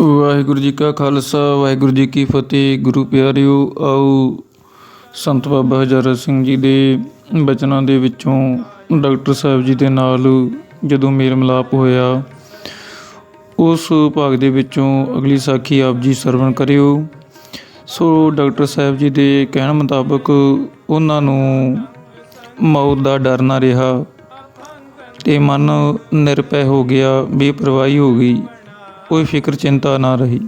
ਵਾਹਿਗੁਰੂ ਜੀ ਕਾ ਖਾਲਸਾ, ਵਾਹਿਗੁਰੂ ਜੀ ਕੀ ਫਤਿਹ। ਗੁਰੂ ਪਿਆਰਿਓ, ਆਓ ਸੰਤ ਬਾਬਾ ਹਜ਼ਾਰਾ ਸਿੰਘ ਜੀ ਦੇ ਬਚਨਾਂ ਦੇ ਵਿੱਚੋਂ ਡਾਕਟਰ ਸਾਹਿਬ ਜੀ ਦੇ ਨਾਲ ਜਦੋਂ ਮੇਲ ਮਿਲਾਪ ਹੋਇਆ, ਉਸ ਭਾਗ ਦੇ ਵਿੱਚੋਂ ਅਗਲੀ ਸਾਖੀ ਆਪ ਜੀ ਸਰਵਣ ਕਰਿਓ। ਸੋ ਡਾਕਟਰ ਸਾਹਿਬ ਜੀ ਦੇ ਕਹਿਣ ਮੁਤਾਬਕ ਉਹਨਾਂ ਨੂੰ ਮੌਤ ਦਾ ਡਰ ਨਾ ਰਿਹਾ ਤੇ ਮਨ ਨਿਰਭੈ ਹੋ ਗਿਆ, ਬੇਪਰਵਾਹੀ ਹੋ ਗਈ। ਕੋਈ ਫਿਕਰ ਚਿੰਤਾ ਨਾ ਰਹੀ।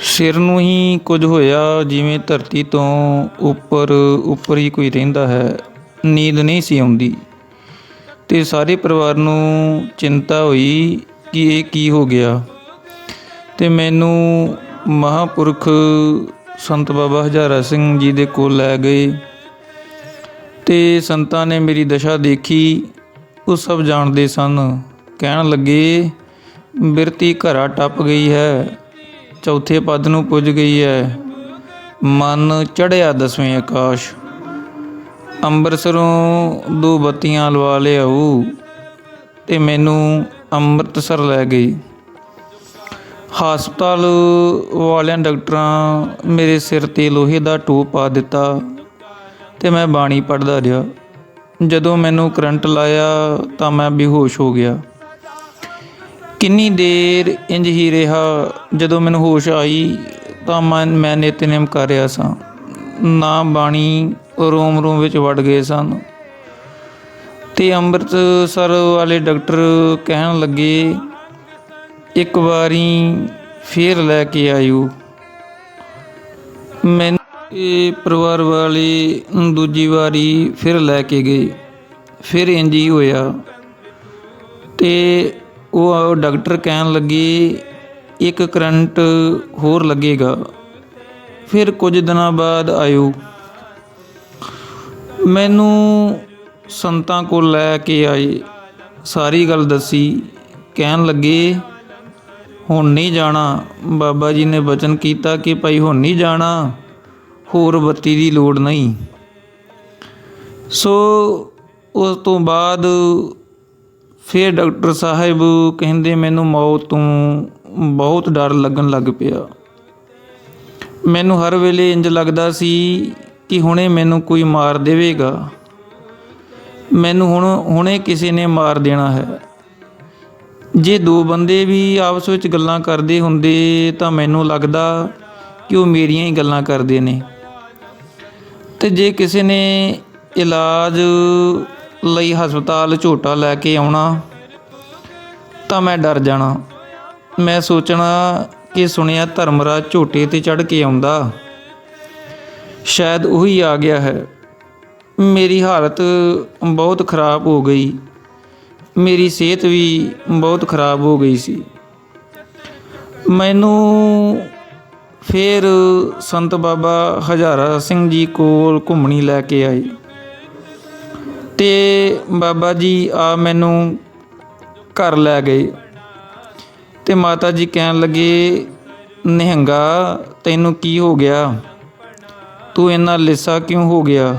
ਸਿਰ ਨੂੰ ਹੀ ਕੁਝ ਹੋਇਆ, ਜਿਵੇਂ ਧਰਤੀ ਤੋਂ ਉੱਪਰ ਉੱਪਰ ਹੀ ਕੋਈ ਰਹਿੰਦਾ ਹੈ, ਨੀਂਦ ਨਹੀਂ ਸੀ ਆਉਂਦੀ। ਤੇ ਸਾਰੇ ਪਰਿਵਾਰ ਨੂੰ ਚਿੰਤਾ ਹੋਈ ਕਿ ਇਹ ਕੀ ਹੋ ਗਿਆ। ਤੇ ਮੈਨੂੰ ਮਹਾਪੁਰਖ ਸੰਤ ਬਾਬਾ ਹਜ਼ਾਰਾ ਸਿੰਘ ਜੀ ਦੇ ਕੋਲ ਲੈ ਗਏ। ਤੇ ਸੰਤਾਂ ਨੇ ਮੇਰੀ ਦਸ਼ਾ ਦੇਖੀ, ਉਹ ਸਭ ਜਾਣਦੇ ਸਨ। ਕਹਿਣ ਲੱਗੇ ਬਿਰਤੀ ਘਰਾ ਟੱਪ ਗਈ ਹੈ, ਚੌਥੇ ਪਦ ਨੂੰ ਪੁੱਜ ਗਈ ਹੈ। ਮਨ ਚੜਿਆ ਦਸਵੇਂ ਆਕਾਸ਼। ਅੰਮ੍ਰਿਤਸਰੋਂ ਦੋ ਬੱਤੀਆਂ ਲਵਾ ਲਿਆਊ ਤੇ ਮੈਨੂੰ ਅੰਮ੍ਰਿਤਸਰ ਲੈ ਗਈ। ਹਸਪਤਾਲ ਵਾਲਿਆਂ ਡਾਕਟਰਾਂ ਮੇਰੇ ਸਿਰ ਤੇ ਲੋਹੇ ਦਾ ਟੋਪ ਪਾ ਦਿੱਤਾ ਤੇ ਮੈਂ ਬਾਣੀ ਪੜਦਾ ਰਿਹਾ। ਜਦੋਂ ਮੈਨੂੰ ਕਰੰਟ ਲਾਇਆ ਤਾਂ ਮੈਂ ਬੇਹੋਸ਼ ਹੋ ਗਿਆ। ਕਿੰਨੀ ਦੇਰ ਇੰਜ ਹੀ ਰਿਹਾ ਜਦੋਂ ਮੈਨੂੰ ਹੋਸ਼ ਆਈ ਤਾਂ ਮੈਂ ਮੈਂ ਨਿਤਨੇਮ ਕਰ ਰਿਹਾ ਸਾਂ। ਨਾ ਬਾਣੀ ਰੋਮ ਰੋਮ ਵਿੱਚ ਵੜ ਗਏ ਸਨ। ਤੇ ਅੰਮ੍ਰਿਤਸਰ ਵਾਲੇ ਡਾਕਟਰ ਕਹਿਣ ਲੱਗੇ, ਇੱਕ ਵਾਰੀ ਫੇਰ ਲੈ ਕੇ ਆਇਓ। ਮੈਂ ਇਹ ਪਰਿਵਾਰ ਵਾਲੇ ਦੂਜੀ ਵਾਰੀ ਫਿਰ ਲੈ ਕੇ ਗਏ। ਫਿਰ ਇੰਜ ਹੀ ਹੋਇਆ। ਤੇ ਉਹ ਡਾਕਟਰ ਕਹਿਣ ਲੱਗੇ, ਇੱਕ ਕਰੰਟ ਹੋਰ ਲੱਗੇਗਾ। ਫਿਰ ਕੁਝ ਦਿਨਾਂ ਬਾਅਦ ਆਇਓ। ਮੈਨੂੰ ਸੰਤਾਂ ਕੋਲ ਲੈ ਕੇ ਆਏ। ਸਾਰੀ ਗੱਲ ਦੱਸੀ। ਕਹਿਣ ਲੱਗੇ, ਹੁਣ ਨਹੀਂ ਜਾਣਾ। ਬਾਬਾ ਜੀ ਨੇ ਬਚਨ ਕੀਤਾ ਕਿ ਭਾਈ ਹੁਣ ਨਹੀਂ ਜਾਣਾ। ਹੋਰ ਬੱਤੀ ਦੀ ਲੋੜ ਨਹੀਂ। ਸੋ ਉਸ ਤੋਂ ਬਾਅਦ ਫਿਰ ਡਾਕਟਰ ਸਾਹਿਬ ਕਹਿੰਦੇ ਮੈਨੂੰ ਮੌਤ ਤੋਂ ਬਹੁਤ ਡਰ ਲੱਗਣ ਲੱਗ ਪਿਆ। ਮੈਨੂੰ ਹਰ ਵੇਲੇ ਇੰਜ ਲੱਗਦਾ ਸੀ ਕਿ ਹੁਣੇ ਮੈਨੂੰ ਕੋਈ ਮਾਰ ਦੇਵੇਗਾ। ਮੈਨੂੰ ਹੁਣ, ਹੁਣੇ ਕਿਸੇ ਨੇ ਮਾਰ ਦੇਣਾ ਹੈ। ਜੇ ਦੋ ਬੰਦੇ ਵੀ ਆਪਸ ਵਿੱਚ ਗੱਲਾਂ ਕਰਦੇ ਹੁੰਦੇ ਤਾਂ ਮੈਨੂੰ ਲੱਗਦਾ ਕਿ ਉਹ ਮੇਰੀਆਂ ਹੀ ਗੱਲਾਂ ਕਰਦੇ ਨੇ। ਤੇ ਜੇ ਕਿਸੇ ਨੇ ਇਲਾਜ ਲਈ ਹਸਪਤਾਲ ਝੋਟਾ ਲੈ ਕੇ ਆਉਣਾ ਤਾਂ ਮੈਂ ਡਰ ਜਾਣਾ। ਮੈਂ ਸੋਚਣਾ ਕਿ ਸੁਣਿਆ ਧਰਮਰਾਜ ਝੋਟੇ ਤੇ ਚੜ ਕੇ ਆਉਂਦਾ। ਸ਼ਾਇਦ ਉਹੀ ਆ ਗਿਆ ਹੈ। ਮੇਰੀ ਹਾਲਤ ਬਹੁਤ ਖਰਾਬ ਹੋ ਗਈ। ਮੇਰੀ ਸਿਹਤ ਵੀ ਬਹੁਤ ਖਰਾਬ ਹੋ ਗਈ ਸੀ। ਮੈਨੂੰ ਫਿਰ ਸੰਤ ਬਾਬਾ ਹਜ਼ਾਰਾ ਸਿੰਘ ਜੀ ਕੋਲ ਘੁੰਮਣੀ ਲੈ ਕੇ ਆਏ। ਤੇ ਬਾਬਾ ਜੀ ਆ ਮੈਨੂੰ ਘਰ ਲੈ ਗਏ। ਤੇ ਮਾਤਾ ਜੀ ਕਹਿਣ ਲੱਗੇ, ਨਿਹੰਗਾ, ਤੈਨੂੰ ਕੀ ਹੋ ਗਿਆ? ਤੂੰ ਇੰਨਾ ਲਿਸਾ ਕਿਉਂ ਹੋ ਗਿਆ?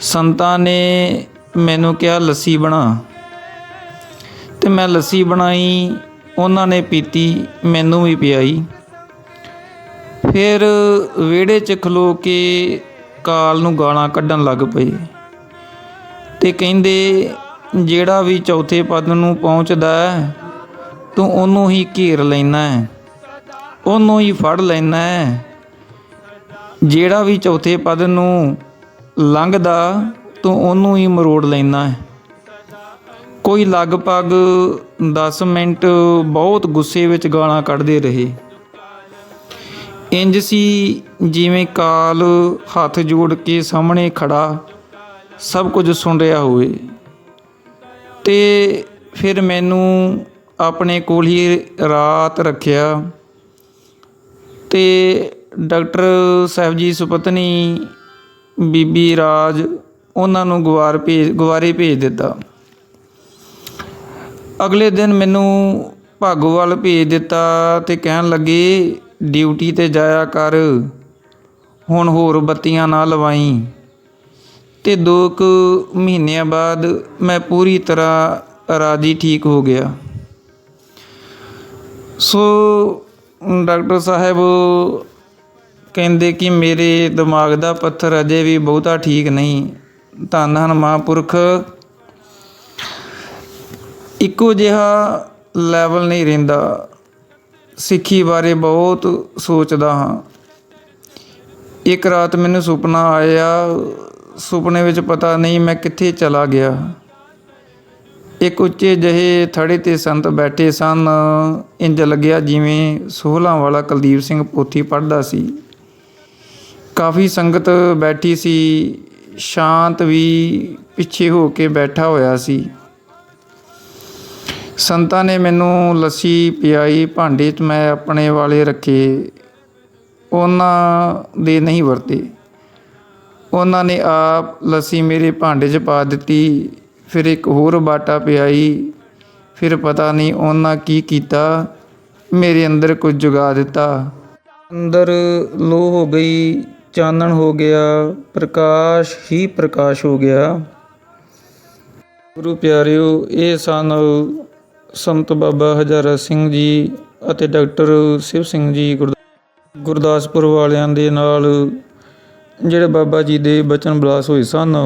ਸੰਤਾਂ ਨੇ ਮੈਨੂੰ ਕਿਹਾ, ਲੱਸੀ ਬਣਾ। ਤੇ ਮੈਂ ਲੱਸੀ ਬਣਾਈ, ਉਹਨਾਂ ਨੇ ਪੀਤੀ, ਮੈਨੂੰ ਵੀ ਪਿਆਈ। ਫਿਰ ਵਿਹੜੇ 'ਚ ਖਲੋ ਕੇ ਕਾਲ ਨੂੰ ਗਾਲਾਂ ਕੱਢਣ ਲੱਗ ਪਏ। ਤੇ ਕਹਿੰਦੇ, ਜਿਹੜਾ ਵੀ ਚੌਥੇ ਪਦ ਨੂੰ ਪਹੁੰਚਦਾ ਹੈ, ਤੂੰ ਉਹਨੂੰ ਹੀ ਘੇਰ ਲੈਣਾ ਹੈ, ਉਹਨੂੰ ਹੀ ਫੜ ਲੈਣਾ ਹੈ। ਜਿਹੜਾ ਵੀ ਚੌਥੇ ਪਦ ਨੂੰ ਲੰਘਦਾ, ਤੂੰ ਉਹਨੂੰ ਹੀ ਮਰੋੜ ਲੈਣਾ ਹੈ। ਕੋਈ ਲਗਭਗ 10 ਮਿੰਟ ਬਹੁਤ ਗੁੱਸੇ ਵਿੱਚ ਗਾਲਾਂ ਕੱਢਦੇ ਰਹੇ। ਇੰਜ ਸੀ ਜਿਵੇਂ ਕਾਲ ਹੱਥ ਜੋੜ ਕੇ ਸਾਹਮਣੇ ਖੜਾ ਸਭ ਕੁਝ ਸੁਣ ਰਿਹਾ ਹੋਵੇ। ਤੇ ਫਿਰ ਮੈਨੂੰ ਆਪਣੇ ਕੋਲ ਹੀ ਰਾਤ ਰੱਖਿਆ। ਤੇ ਡਾਕਟਰ ਸਾਹਿਬ ਜੀ ਸੁਪਤਨੀ, ਬੀਬੀ ਰਾਜ ਉਹਨਾਂ ਨੂੰ ਗਵਾਰ ਭੇਜ, ਗਵਾਰੇ ਭੇਜ ਦਿੱਤਾ। ਅਗਲੇ ਦਿਨ ਮੈਨੂੰ ਭਾਗੋਵਾਲ ਭੇਜ ਦਿੱਤਾ ਤੇ ਕਹਿਣ ਲੱਗੇ, ਡਿਊਟੀ ਤੇ ਜਾਇਆ ਕਰ। ਹੁਣ ਹੋਰ ਬੱਤੀਆਂ ਨਾ ਲਵਾਈ। ਤੇ 2 ਕੁ ਮਹੀਨਿਆਂ ਬਾਅਦ ਮੈਂ ਪੂਰੀ ਤਰ੍ਹਾਂ ਰਾਜੀ ਠੀਕ ਹੋ ਗਿਆ। ਸੋ ਡਾਕਟਰ ਸਾਹਿਬ ਕਹਿੰਦੇ ਕਿ ਮੇਰੇ ਦਿਮਾਗ ਦਾ ਪੱਥਰ ਅਜੇ ਵੀ ਬਹੁਤਾ ਠੀਕ ਨਹੀਂ। ਧੰਨ ਹਨ ਮਹਾਂਪੁਰਖ। ਇੱਕੋ ਜਿਹਾ ਲੈਵਲ ਨਹੀਂ ਰਹਿੰਦਾ। ਸਿੱਖੀ ਬਾਰੇ ਬਹੁਤ ਸੋਚਦਾ ਹਾਂ। ਇੱਕ ਰਾਤ ਮੈਨੂੰ ਸੁਪਨਾ ਆਇਆ ਸੁਪਨੇ ਵਿੱਚ ਪਤਾ ਨਹੀਂ ਮੈਂ ਕਿੱਥੇ ਚਲਾ ਗਿਆ। ਇੱਕ ਉੱਚੇ ਜਿਹੇ ਥੜੇ ਤੇ ਸੰਤ ਬੈਠੇ ਸਨ। ਇੰਜ ਲੱਗਿਆ ਜਿਵੇਂ ਸੋਹਲਾਂ ਵਾਲਾ ਕੁਲਦੀਪ ਸਿੰਘ ਪੋਥੀ ਪੜ੍ਹਦਾ ਸੀ। ਕਾਫੀ ਸੰਗਤ ਬੈਠੀ ਸੀ। ਸ਼ਾਂਤ ਵੀ ਪਿੱਛੇ ਹੋ ਕੇ ਬੈਠਾ ਹੋਇਆ ਸੀ। ਸੰਤਾਂ ਨੇ ਮੈਨੂੰ ਲੱਸੀ ਪਿਆਈ, ਭਾਂਡੇ 'ਚ ਮੈਂ ਆਪਣੇ ਵਾਲੇ ਰੱਖੇ। ਉਹਨਾਂ ਦੇ ਨਹੀਂ ਵਰਤੇ। ਉਹਨਾਂ ਨੇ ਆਪ ਲੱਸੀ ਮੇਰੇ ਭਾਂਡੇ 'ਚ ਪਾ ਦਿੱਤੀ, ਫਿਰ ਇੱਕ ਹੋਰ ਬਾਟਾ ਪਿਆਈ। ਫਿਰ ਪਤਾ ਨਹੀਂ ਉਹਨਾਂ ਕੀ ਕੀਤਾ, ਮੇਰੇ ਅੰਦਰ ਕੁਝ ਜਗਾ ਦਿੱਤਾ। ਅੰਦਰ ਲੋ ਹੋ ਗਈ, ਚਾਨਣ ਹੋ ਗਿਆ, ਪ੍ਰਕਾਸ਼ ਹੀ ਪ੍ਰਕਾਸ਼ ਹੋ ਗਿਆ। ਗੁਰੂ ਪਿਆਰਿਓ, ਇਹ ਸਨ ਸੰਤ ਬਾਬਾ ਹਜ਼ਾਰਾ ਸਿੰਘ ਜੀ ਅਤੇ ਡਾਕਟਰ ਸ਼ਿਵ ਸਿੰਘ ਜੀ ਗੁਰਦਾ- ਗੁਰਦਾਸਪੁਰ ਵਾਲਿਆਂ ਦੇ ਨਾਲ ਜਿਹੜੇ ਬਾਬਾ ਜੀ ਦੇ ਬਚਨ ਬਲਾਸ ਹੋਏ ਸਨ,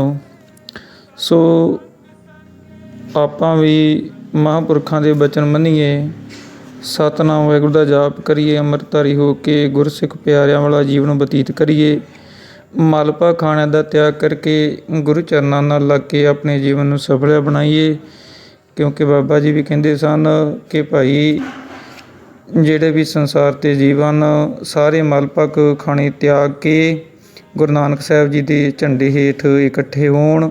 ਸੋ ਆਪਾਂ ਵੀ ਮਹਾਂਪੁਰਖਾਂ ਦੇ ਬਚਨ ਮੰਨੀਏ, ਸਤਨਾਮ ਵਾਹਿਗੁਰੂ ਦਾ ਜਾਪ ਕਰੀਏ, ਅੰਮ੍ਰਿਤਧਾਰੀ ਹੋ ਕੇ ਗੁਰਸਿੱਖ ਪਿਆਰਿਆਂ ਵਾਲਾ ਜੀਵਨ ਬਤੀਤ ਕਰੀਏ, ਮਲਪਾ ਖਾਣੇ ਦਾ ਤਿਆਗ ਕਰਕੇ ਗੁਰੂ ਚਰਨਾਂ ਨਾਲ ਲੱਗ ਕੇ ਆਪਣੇ ਜੀਵਨ ਨੂੰ ਸਫਲ ਬਣਾਈਏ, ਕਿਉਂਕਿ ਬਾਬਾ ਜੀ ਵੀ ਕਹਿੰਦੇ ਸਨ ਕਿ ਭਾਈ ਜਿਹੜੇ ਵੀ ਸੰਸਾਰ ਤੇ ਜੀਵਨ ਸਾਰੇ ਮਲਪਕ ਖਾਣੇ ਤਿਆਗ ਕੇ ਗੁਰੂ ਨਾਨਕ ਸਾਹਿਬ ਜੀ ਦੇ ਝੰਡੇ ਹੇਠ ਇਕੱਠੇ ਹੋਣ।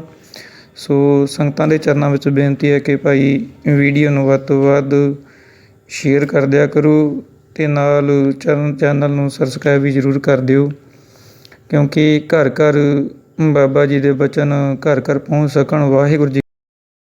ਸੋ ਸੰਗਤਾਂ ਦੇ ਚਰਨਾਂ ਵਿੱਚ ਬੇਨਤੀ ਹੈ ਕਿ ਭਾਈ ਵੀਡੀਓ ਨੂੰ ਵੱਧ ਤੋਂ ਵੱਧ ਸ਼ੇਅਰ ਕਰ ਦਿਆ ਕਰੋ ਤੇ ਨਾਲ ਚਰਨ ਚੈਨਲ ਨੂੰ ਸਬਸਕ੍ਰਾਈਬ ਵੀ ਜ਼ਰੂਰ ਕਰ ਦਿਓ। ਕਿਉਂਕਿ ਘਰ ਘਰ ਬਾਬਾ ਜੀ ਦੇ ਬਚਨ ਘਰ ਘਰ ਪਹੁੰਚ ਸਕਣ। ਵਾਹਿਗੁਰੂ ਜੀ